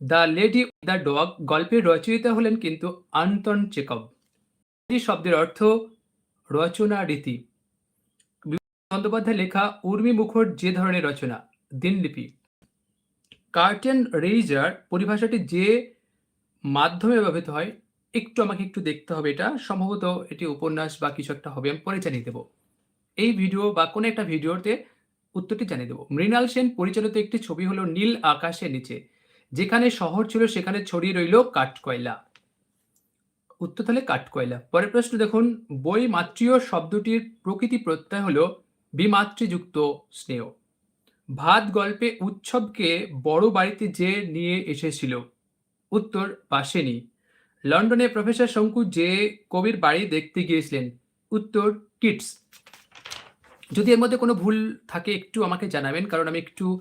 The lady the dog গল্পের রচয়িতা হলেন কিন্তু আন্তন চেকব। এই শব্দের অর্থ রচনা রীতি। বন্দ্যোপাধ্যায় লেখা উর্মি মুখর যে ধরনের রচনা, দিনলিপি। কার্টেন রেইজার পরিভাষাটি যে মাধ্যমে ব্যবহৃত হয়, একটু আমাকে একটু দেখতে হবে এটা, সম্ভবত এটি উপন্যাস বা কিছু একটা হবে, আমি পরে জানিয়ে দেবো। এই ভিডিও বা কোনো একটা ভিডিওতে উত্তরটি জানিয়ে দেবো। মৃণাল সেন পরিচালিত একটি ছবি হলো নীল আকাশের নিচে। যেখানে শহর ছিল, সেখানে ছড়িয়ে রইল কাঠকয়লা। উত্তর তাহলে কাঠকয়লা। পরের প্রশ্ন দেখুন, বই মাতৃয় শব্দটির প্রকৃতি প্রত্যয় হলো বিমাতৃযুক্ত স্নেহ। ভাত গল্পে উৎসবকে বড় বাড়িতে যে নিয়ে এসেছিল। উত্তর বাসেনি লন্ডনে প্রফেসর শঙ্কু যে কবির বাড়ি দেখতে গিয়েছিলেন। উত্তর কিটস যদি এর মধ্যে কোনো ভুল থাকে, একটু আমাকে জানাবেন, কারণ আমি একটু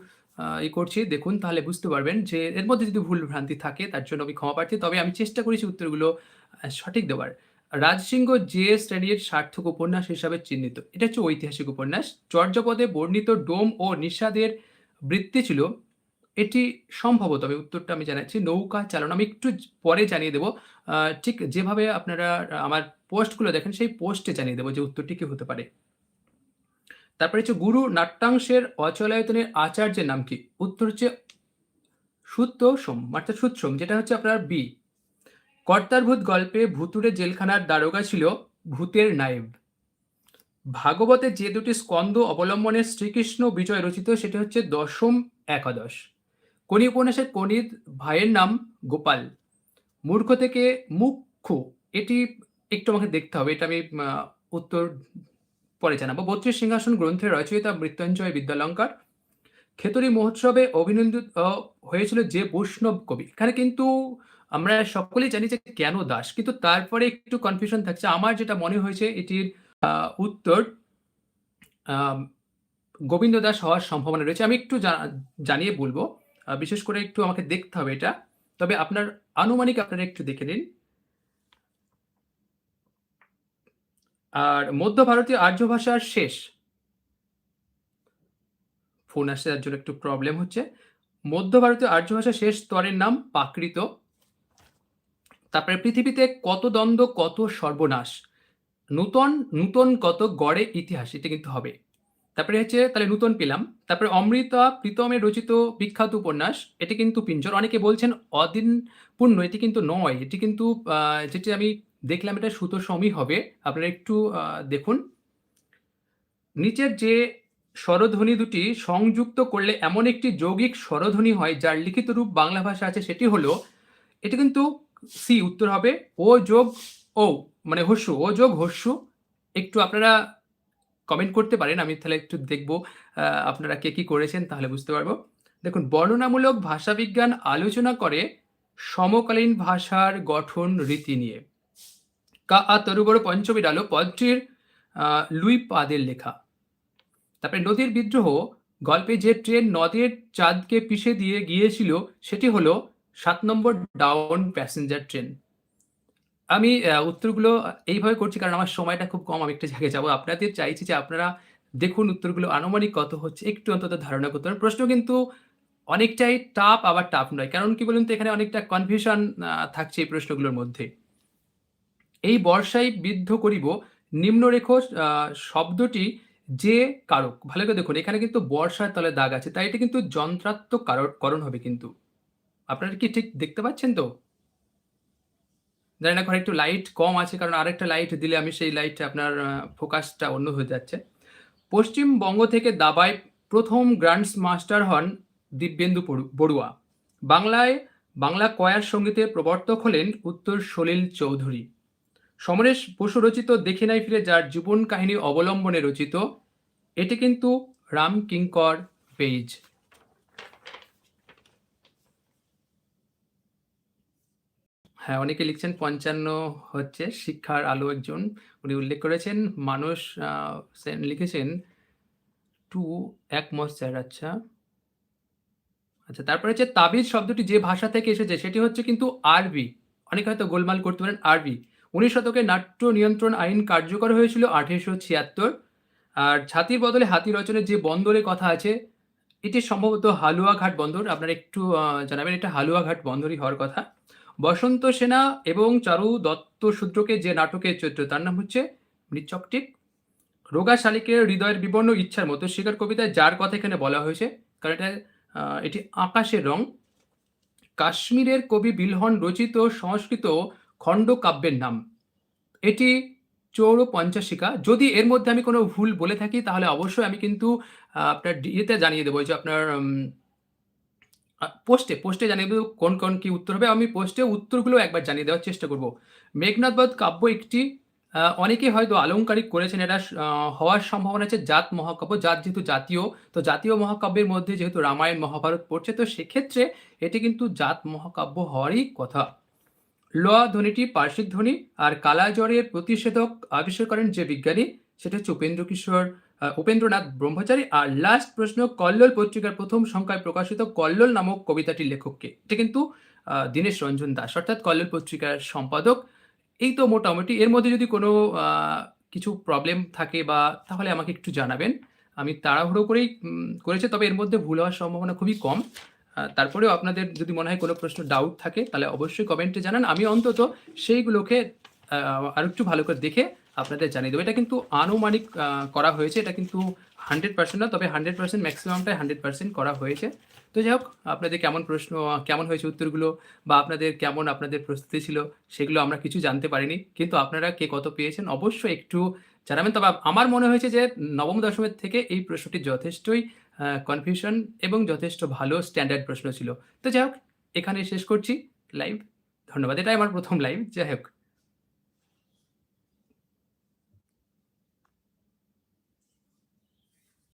ই করছি। দেখুন, তাহলে বুঝতে পারবেন যে এর মধ্যে যদি ভুল ভ্রান্তি থাকে, তার জন্য আমি ক্ষমা প্রার্থী। তবে আমি চেষ্টা করেছি উত্তরগুলো সঠিক দেওয়ার। রাজসিংহ যে শ্রেণির সার্থক উপন্যাস হিসাবে চিহ্নিত, এটা হচ্ছে ঐতিহাসিক উপন্যাস। চর্যাপদে বর্ণিত ডোম ও নিষাদের বৃত্তি ছিল, এটি সম্ভবত, আমি উত্তরটা আমি জানাচ্ছি, নৌকা চালনা। আমি একটু পরে জানিয়ে দেবো ঠিক যেভাবে আপনারা আমার পোস্টগুলো দেখেন, সেই পোস্টে জানিয়ে দেবো যে উত্তরটি কি হতে পারে। তারপরে হচ্ছে গুরু নাট্যাংশের অচলায়তনের আচার্যের নাম কি? উত্তর হচ্ছে সুত্ত সোম অর্থাৎ সুৎসোম যেটা হচ্ছে আপনার বি। কর্তার ভূত গল্পে ভুতুরে জেলখানার দারোগা ছিল ভূতের নায়েব। ভাগবতে যে দুটি স্কন্দ অবলম্বনে শ্রীকৃষ্ণ বিজয় রচিত, সেটি হচ্ছে দশম একাদশ। কোনি উপন্যাসের কনির ভাইয়ের নাম গোপাল। মূর্খ থেকে মুখ্য, এটি একটু আমাকে দেখতে হবে, এটা আমি উত্তর পরে জানাব। বত্রিশ সিংহাসন গ্রন্থের রচয়িতা মৃত্যুঞ্জয় বিদ্যালঙ্কার। খেতরি মহোৎসবে অভিনন্দিত হয়েছিল যে বৈষ্ণব কবি। এখানে কিন্তু আমরা সকলেই জানি যে কেন দাস, কিন্তু তারপরে একটু কনফিউশন থাকছে। আমার যেটা মনে হয়েছে, এটির উত্তর গোবিন্দ দাস হওয়ার সম্ভাবনা রয়েছে। আমি একটু জানিয়ে বলব। বিশেষ করে একটু আমাকে দেখতে হবে এটা। তবে আপনার আনুমানিক আপনারা একটু দেখে নিন। আর মধ্য ভারতীয় আর্য ভাষার শেষ। ফোন আসছে, তার জন্য একটু প্রবলেম হচ্ছে। মধ্য ভারতীয় আর্য ভাষার শেষ স্তরের নাম প্রাকৃত তারপরে পৃথিবীতে কত দ্বন্দ্ব, কত সর্বনাশ? নূতন নূতন কত গড়ে ইতিহাস, এটা কিন্তু হবে। তারপরে হচ্ছে, তাহলে নূতন পেলাম। তারপরে অমৃতা প্রীতমের রচিত বিখ্যাত উপন্যাস, এটি কিন্তু পিঞ্জর। অনেকে বলছেন অদিন পূর্ণ এটি কিন্তু নয়। এটি কিন্তু যেটি আমি দেখলাম এটা সুতো সমই হবে। আপনারা একটু দেখুন। নিচের যে স্বরধ্বনি দুটি সংযুক্ত করলে এমন একটি যৌগিক স্বরধ্বনি হয়, যার লিখিত রূপ বাংলা ভাষা আছে, সেটি হলো, এটি কিন্তু সি উত্তর হবে, ও যোগ ও মানে হস্যু, ও যোগ হস্যু। একটু আপনারা কমেন্ট করতে পারেন, আমি তাহলে একটু দেখব আপনারা কে কি করেছেন তাহলে বুঝতে পারব। দেখুন, বর্ণনামূলক ভাষাবিজ্ঞান আলোচনা করে সমকালীন ভাষার গঠন রীতি নিয়ে। কা আ পঞ্চমীর আলো পদটির লুই পাদের লেখা। তারপরে নদীর বিদ্রোহ, গল্পে যে ট্রেন নদের চাঁদকে পিষে দিয়ে গিয়েছিল, সেটি হলো সাত নম্বর ডাউন প্যাসেঞ্জার ট্রেন। আমি উত্তরগুলো এইভাবে করছি কারণ আমার সময়টা খুব কম, আমি একটা জায়গায় যাব। আপনাদের চাইছি যে আপনারা দেখুন উত্তরগুলো আনুমানিক কত হচ্ছে, একটু অন্তত ধারণা করতে পারেন। প্রশ্ন কিন্তু অনেকটাই টাফ আবার টাফ নয়। কারণ কি বলুন তো, এখানে অনেকটা কনফিউশন থাকছে এই প্রশ্নগুলোর মধ্যে। এই বর্ষায় বিদ্ধ করিব নিম্নরেখ শব্দটি যে কারক। ভালো করে দেখুন, এখানে কিন্তু বর্ষার তলে দাগ আছে, তাই এটা কিন্তু যন্ত্রাত্মক করণ হবে কিন্তু। আপনারা কি ঠিক দেখতে পাচ্ছেন তো? জানি না একটু লাইট কম আছে, কারণ আরেকটা লাইট দিলে আমি সেই লাইট আপনার ফোকাসটা অন্য হয়ে যাচ্ছে। পশ্চিমবঙ্গ থেকে দাবায় প্রথম গ্র্যান্ডস মাস্টার হন দিব্যেন্দু বড়ুয়া। বাংলায় বাংলা কয়ার সঙ্গীতের প্রবর্তক হলেন উত্তর সলিল চৌধুরী। সমরেশ বসু রচিত দেখে নাই ফিরে যার জীবন কাহিনী অবলম্বনে রচিত, এটি কিন্তু রাম কিঙ্কর পেজ। হ্যাঁ অনেকে লিখছেন পঞ্চান্ন হচ্ছে শিক্ষার আলো একজন। উনি উল্লেখ করেছেন মানুষ লিখেছেন, টু এক মস স্যার আচ্ছা। আচ্ছা তারপরে হচ্ছে তাবিজ শব্দটি যে ভাষা থেকে এসেছে, সেটি হচ্ছে কিন্তু আরবি। অনেকে হয়তো গোলমাল করতে পারেন আরবি। উনিশ শতকে নাট্য নিয়ন্ত্রণ আইন কার্যকর হয়েছিল আঠেরোশো ছিয়াত্তর আর ছাতির বদলে হাতি রচনের যে বন্দরের কথা আছে, এটি সম্ভবত হালুয়াঘাট বন্দর। আপনারা একটু জানাবেন এটা হালুয়াঘাট বন্দরই হওয়ার কথা। বসন্ত সেনা এবং চারু দত্ত শূদ্রকে যে নাটকের চরিত্র, তার নাম হচ্ছে মৃচ্ছকটিক। রোগা শালিকের হৃদয়ের বিবর্ণ ইচ্ছার মতো শিকার কবিতায় যার কথা এখানে বলা হয়েছে, কারণ এটা এটি আকাশের রং। কাশ্মীরের কবি বিলহন রচিত, সংস্কৃত খণ্ডকাব্যের নাম। এটি চৌর পঞ্চাশিকা। যদি এর মধ্যে আমি কোনো ভুল বলে থাকি তাহলে অবশ্যই আমি কিন্তু আপনার ইয়েতে জানিয়ে দেব যে আপনার পোস্টে, পোস্টে জানিয়ে দেব কোন, কোন কি উত্তর হবে। আমি পোস্টে উত্তরগুলো একবার জানিয়ে দেওয়ার চেষ্টা করব। মেঘনাদ বধ কাব্য একটি আ অনেকেই হয়তো আলংকারিক করেছেন এটা হওয়ার সম্ভাবনা আছে জাত মহাকাব্য। জাত যেহেতু জাতীয়, তো জাতীয় মহাকাব্যের মধ্যে যেহেতু রামায়ণ, মহাভারত পড়ছে তো সেক্ষেত্রে এটি কিন্তু জাত মহাকাব্য হওয়ারই কথা। ল ধ্বনিটি পার্শ্বিক ধ্বনি আর কালাজ্বরের প্রতিষেধক আবিষ্কার করেন যে বিজ্ঞানী, সেটা হচ্ছে উপেন্দ্র কিশোর উপেন্দ্রনাথ ব্রহ্মচারী। আর লাস্ট প্রশ্ন, কল্লোল পত্রিকার প্রথম সংখ্যায় প্রকাশিত কল্লোল নামক কবিতাটির লেখককে এটা কিন্তু দীনেশ রঞ্জন দাস, অর্থাৎ কল্লোল পত্রিকার সম্পাদক। এই তো মোটামুটি, এর মধ্যে যদি কোনো কিছু প্রবলেম থাকে বা, তাহলে আমাকে একটু জানাবেন। আমি তাড়াহুড়ো করেই করেছি, তবে এর মধ্যে ভুল হওয়ার সম্ভাবনা খুবই কম। তারপরেও আপনাদের যদি মনে হয় কোনো প্রশ্ন ডাউট থাকে, তাহলে অবশ্যই কমেন্টে জানান। আমি অন্তত সেইগুলোকে আ আরেকটু ভালো করে দেখে আপনাদের জানিয়ে দেবো এটা কিন্তু আনুমানিক করা হয়েছে। এটা কিন্তু 100% না, তবে 100% ম্যাক্সিমামটাই 100% করা হয়েছে। তো যাই হোক, আপনাদের কেমন প্রশ্ন, কেমন হয়েছে উত্তরগুলো, বা আপনাদের কেমন আপনাদের প্রস্তুতি ছিল, সেগুলো আমরা কিছু জানতে পারিনি। কিন্তু আপনারা কে কত পেয়েছেন, অবশ্যই একটু জানাবেন। তবে আমার মনে হয়েছে যে নবম দশমের থেকে এই প্রশ্নটি যথেষ্টই কনফিউশন এবং যথেষ্ট ভালো স্ট্যান্ডার্ড প্রশ্ন ছিল। তো যাই হোক এখানে শেষ করছি লাইভ। ধন্যবাদ। এটাই আমার প্রথম লাইভ। যাই হোক